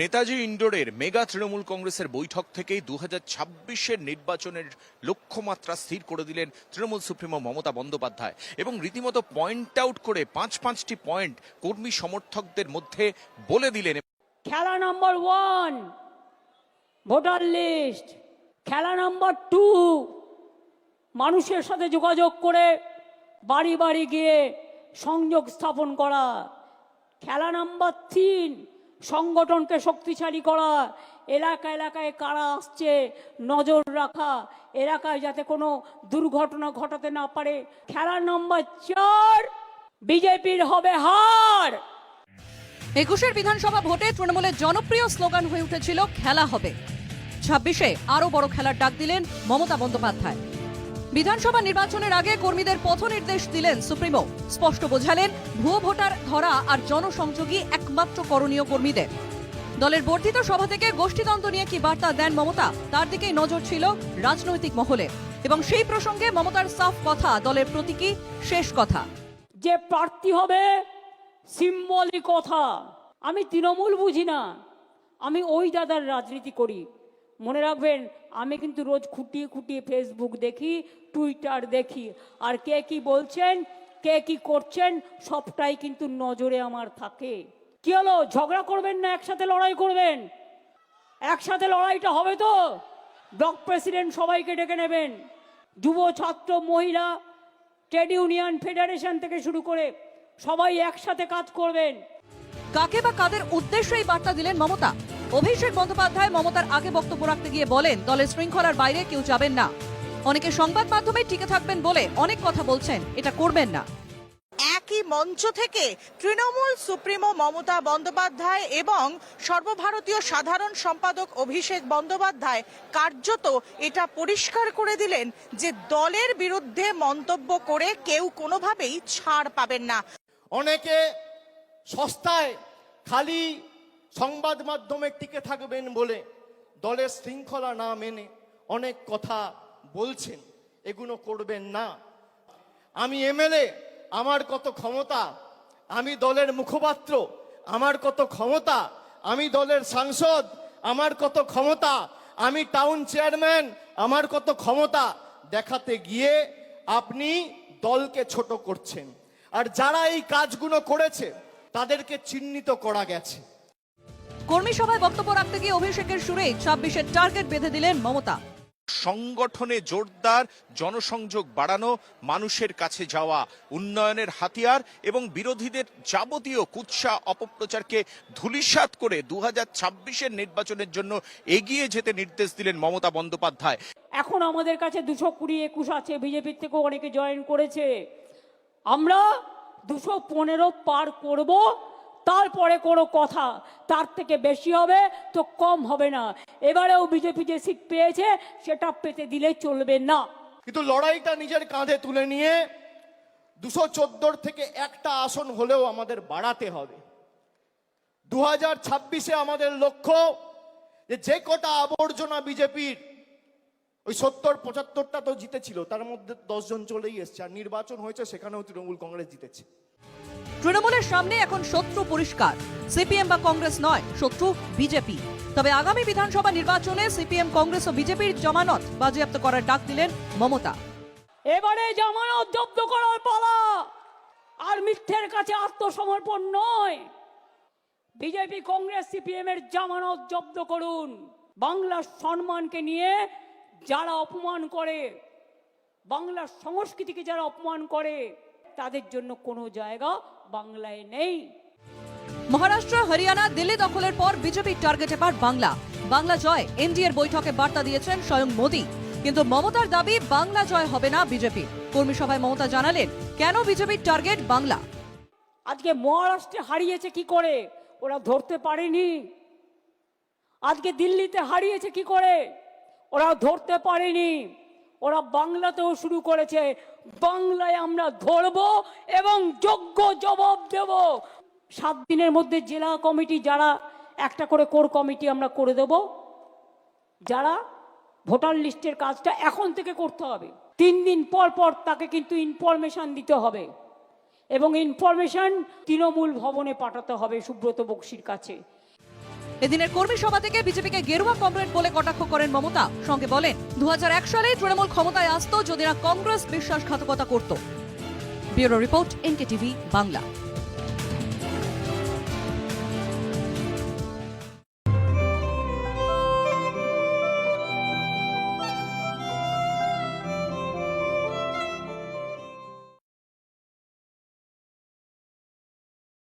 Netaji ইন্ডোরের mega Trinamool কংগ্রেসের বৈঠক থেকেই দু হাজার নির্বাচনের লক্ষ্যমাত্রা স্থির করে দিলেন তৃণমূল সুপ্রিমো মমতা বন্দ্যোপাধ্যায়। এবং রীতিমতো পয়েন্ট আউট করে পাঁচ পাঁচটি পয়েন্ট কর্মী সমর্থকদের মধ্যে বলে দিলেন খেলা নাম্বার ওয়ান ভোটার লিস্ট খেলা নাম্বার টু মানুষের সাথে যোগাযোগ করে বাড়ি বাড়ি গিয়ে সংযোগ স্থাপন করা। খেলা নাম্বার তিন সংগঠনকে শক্তিশালী করা, এলাকা এলাকায় কারা আসছে, নজর রাখা, এলাকায় যাতে কোনো দুর্ঘটনা ঘটাতে না পারে। খেলা নম্বর চার, বিজেপির হবে হার। একুশের বিধানসভা ভোটে তৃণমূলের জনপ্রিয় স্লোগান হয়ে উঠেছিল, খেলা হবে। ছাব্বিশে আরও বড় খেলার ডাক দিলেন মমতা বন্দ্যোপাধ্যায়। বিধানসভা নির্বাচনের আগে কর্মীদের পথ নির্দেশ দিলেন সুপ্রিমো। স্পষ্ট বোঝালেন, ভুয়ো ভোটার ধরা আর জনসংযোগী একমাত্র করণীয় কর্মীদের। দলের বর্ধিত সভা থেকে গোষ্ঠীদ্বন্দ্ব নিয়ে কি বার্তা দেন মমতা, তার দিকেই নজর ছিল রাজনৈতিক মহলে। এবং সেই প্রসঙ্গে মমতার সাফ কথা, দলের প্রতীকী শেষ কথা? যে প্রার্থী হবে সিম্বলিক কথা। আমি তৃণমূল বুঝি না। আমি ওই দাদার রাজনীতি করি। মনে রাখবেন, আমি কিন্তু রোজ খুঁটিয়ে খুঁটিয়ে ফেসবুক দেখি টুইটার দেখি। আর কে কি বলছেন, কে কি করছেন, সবটাই কিন্তু নজরে আমার থাকে। কি হলো? ঝগড়া করবেন না, একসাথে লড়াই করবেন? একসাথে লড়াইটা হবে তো? ব্লক প্রেসিডেন্ট সবাইকে ডেকে নেবেন। যুব ছাত্র, মহিলা, ট্রেড ইউনিয়ন ফেডারেশন থেকে শুরু করে সবাই একসাথে কাজ করবেন। কাকে বা কাদের উদ্দেশ্যে এই বার্তা দিলেন মমতা? অভিষেক বন্দ্যোপাধ্যায় মমতার আগে বক্তব্য রাখতে গিয়ে বলেন দলের শৃঙ্খলার বাইরে কেউ যাবেন না। অনেকে সংবাদ মাধ্যমে টিকে থাকবেন বলে অনেক কথা বলছেন এটা করবেন না। একই মঞ্চ থেকে তৃণমূল সুপ্রিমো মমতা বন্দ্যোপাধ্যায় এবং সর্বভারতীয় সাধারণ সম্পাদক অভিষেক বন্দ্যোপাধ্যায় কার্যত এটা পরিষ্কার করে দিলেন যে দলের বিরুদ্ধে মন্তব্য করে কেউ কোনোভাবেই ছাড় পাবেন না। অনেকে সস্তায় খালি সংবাদ মাধ্যমে টিকে থাকবেন বলে দলের শৃঙ্খলা না মেনে অনেক কথা বলছেন। এগুলো করবেন না। আমি এমএলএ, আমার কত ক্ষমতা? আমি দলের মুখপাত্র, আমার কত ক্ষমতা? আমি দলের সাংসদ, আমার কত ক্ষমতা? আমি টাউন চেয়ারম্যান, আমার কত ক্ষমতা? দেখাতে গিয়ে আপনি দলকে ছোট করছেন। আর যারা এই কাজগুলো করেছে, তাদেরকে চিহ্নিত করা গেছে। কর্মী সভায় বক্তব্য রাখতে গিয়ে অভিষেকের সুরেই ছাব্বিশের টার্গেট বেঁধে দিলেন মমতা। সংগঠনে জোরদার জনসংযোগ বাড়ানো মানুষের কাছে যাওয়া উন্নয়নের হাতিয়ার এবং বিরোধীদের যাবতীয় কুৎসা অপপ্রচারকে ধূলিসাৎ করে দু হাজার ছাব্বিশের নির্বাচনের জন্য এগিয়ে যেতে নির্দেশ দিলেন মমতা বন্দ্যোপাধ্যায়। এখন আমাদের কাছে দুশো কুড়ি একুশ আছে বিজেপির থেকেও অনেকে জয়েন করেছে। আমরা দুশো পনেরো পার করব তারপরে কোনো কথা। তার থেকে বেশি হবে, তো কম হবে না। এবারেও বিজেপি যে সিট পেয়েছে, সেটা পেতে দিলে চলবে না। কিন্তু লড়াইটা নিজের কাঁধে তুলে নিয়ে দুশো চোদ্দোর থেকে একটা আসন হলেও আমাদের বাড়াতে হবে। দু হাজার ছাব্বিশে আমাদের লক্ষ্য যে যে কটা আবর্জনা বিজেপির, ওই সত্তর, পঁচাত্তরটা তো জিতেছিল, তার মধ্যে দশজন চলেই এসছে। আর নির্বাচন হয়েছে, সেখানেও তৃণমূল কংগ্রেস জিতেছে। তৃণমূলের সামনে এখন শত্রু পরিষ্কার। সিপিএম বা কংগ্রেস নয়, শত্রু বিজেপি। তবে আগামী বিধানসভা নির্বাচনে সিপিএম, কংগ্রেস ও বিজেপির জমানত বাজেয়াপ্ত করার ডাক দিলেন মমতা। এবারে জামানত জব্দ করার পালা। আর মিথ্যের কাছে আত্মসমর্পণ নয়। বিজেপি, কংগ্রেস, সিপিএম এর জামানত জব্দ করুন। বাংলার সম্মানকে নিয়ে যারা অপমান করে, বাংলার সংস্কৃতিকে যারা অপমান করে, তাদের জন্য কোনো জায়গা বাংলায় নেই। মহারাষ্ট্র হরিয়ানা দিল্লি দখলের পর বিজেপির টার্গেট এবার বাংলা। বাংলা জয় এনডিএর বৈঠকে বার্তা দিয়েছেন স্বয়ং মোদী। কিন্তু মমতার দাবি বাংলা জয় হবে না বিজেপি। কর্মী সভায় মমতা জানালেন কেন বিজেপির টার্গেট বাংলা? আজকে মহারাষ্ট্রে হারিয়েছে কি করে? ওরা ধরতে পারেনি। আজকে দিল্লিতে হারিয়েছে কি করে? ওরা ধরতে পারেনি। ওরা বাংলাতেও শুরু করেছে। বাংলায় আমরা ধরব এবং যোগ্য জবাব দেব। সাত দিনের মধ্যে জেলা কমিটি যারা, একটা করে কোর কমিটি আমরা করে দেব। যারা ভোটার লিস্টের কাজটা এখন থেকে করতে হবে। তিন দিন পর পর তাকে কিন্তু ইনফরমেশন দিতে হবে। এবং ইনফরমেশন তৃণমূল ভবনে পাঠাতে হবে সুব্রত বক্সির কাছে। এদিনের কর্মী সভা থেকে বিজেপিকে গেরুয়া কমরেড বলে কটাক্ষ করেন মমতা। সঙ্গে বলেন দু সালে তৃণমূল ক্ষমতায় আসত যদি না কংগ্রেস বিশ্বাসঘাতকতা করত। Bureau report NK TV Bangla.